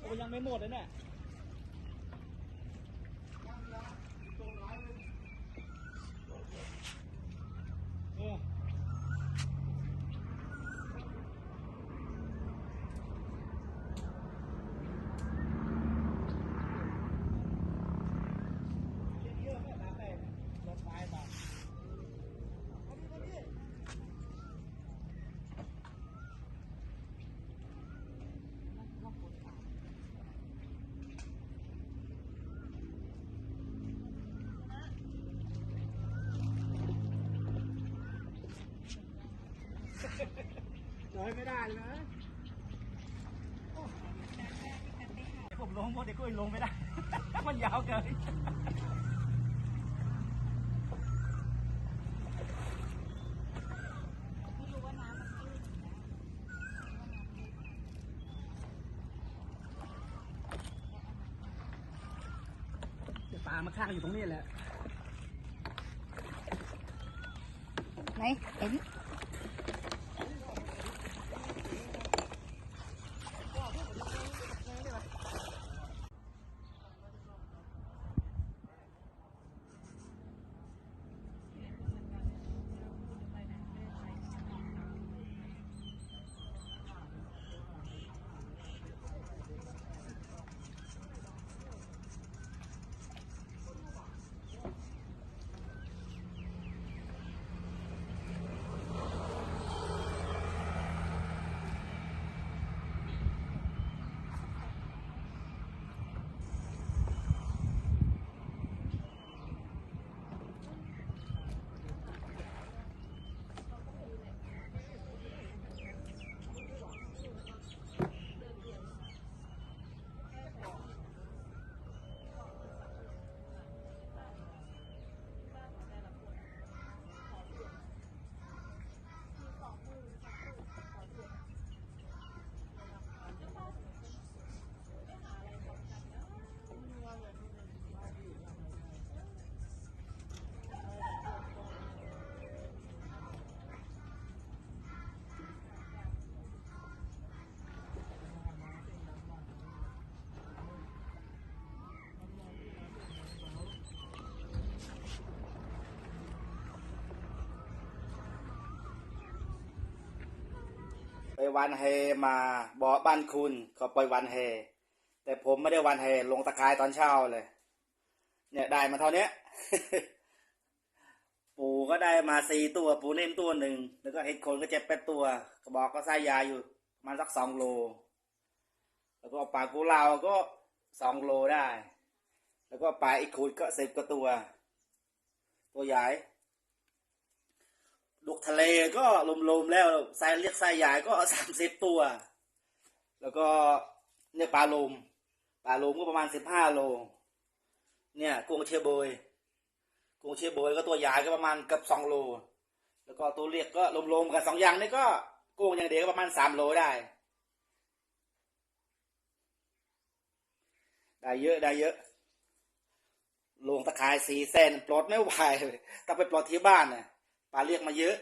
โอ้ยังไม่หมดเลยเนี่ยเออ เยอะๆเนี่ยตาแตกรถไฟมา เลยไม่ได้เลยผมลงเพราะเด็กก็ลงไม่ได้ มันยาวเกินไม่รู้ว่าน้ำมันตื้นนะปลามาข้างอยู่ตรงนี้แหละ ไหนเห็น วันเฮมาบ่อบ้านคุณก็ไปวันเฮแต่ผมไม่ได้วันเฮลงตะกายตอนเช้าเลย เนี่ยได้มาเท่านี้ปูก็ได้มาสี่ตัว ปูเน่มตัวหนึ่งแล้วก็เห็ดโคนก็เจ็บแปดตัวกระบอกก็ใส่ยาอยู่มาณสักสองโล แล้วก็ปลากูลาวก็สองโลได้ แล้วก็ปลาอีกคูดก็สิบกว่าตัว ตัวใหญ่ ทะเลก็ลมๆแล้วไซส์เรียกไซส์ใหญ่ก็สามสิบตัว แล้วก็เนี่ยปลาลมปลาลมก็ประมาณสิบห้าโล เนี่ยกุ้งเชยโบยกุ้งเชยโบยก็ตัวใหญ่ก็ประมาณเกับสองโล แล้วก็ตัวเรียกก็ลมๆกันสองอย่างนี่ก็กุ้งอย่างเดียวก็ประมาณสามโลได้ ได้เยอะได้เยอะลงตะขายสี่เซนปลดไม่ไหวต้องไปปลดที่บ้านน่ะปลาเรียกมาเยอะ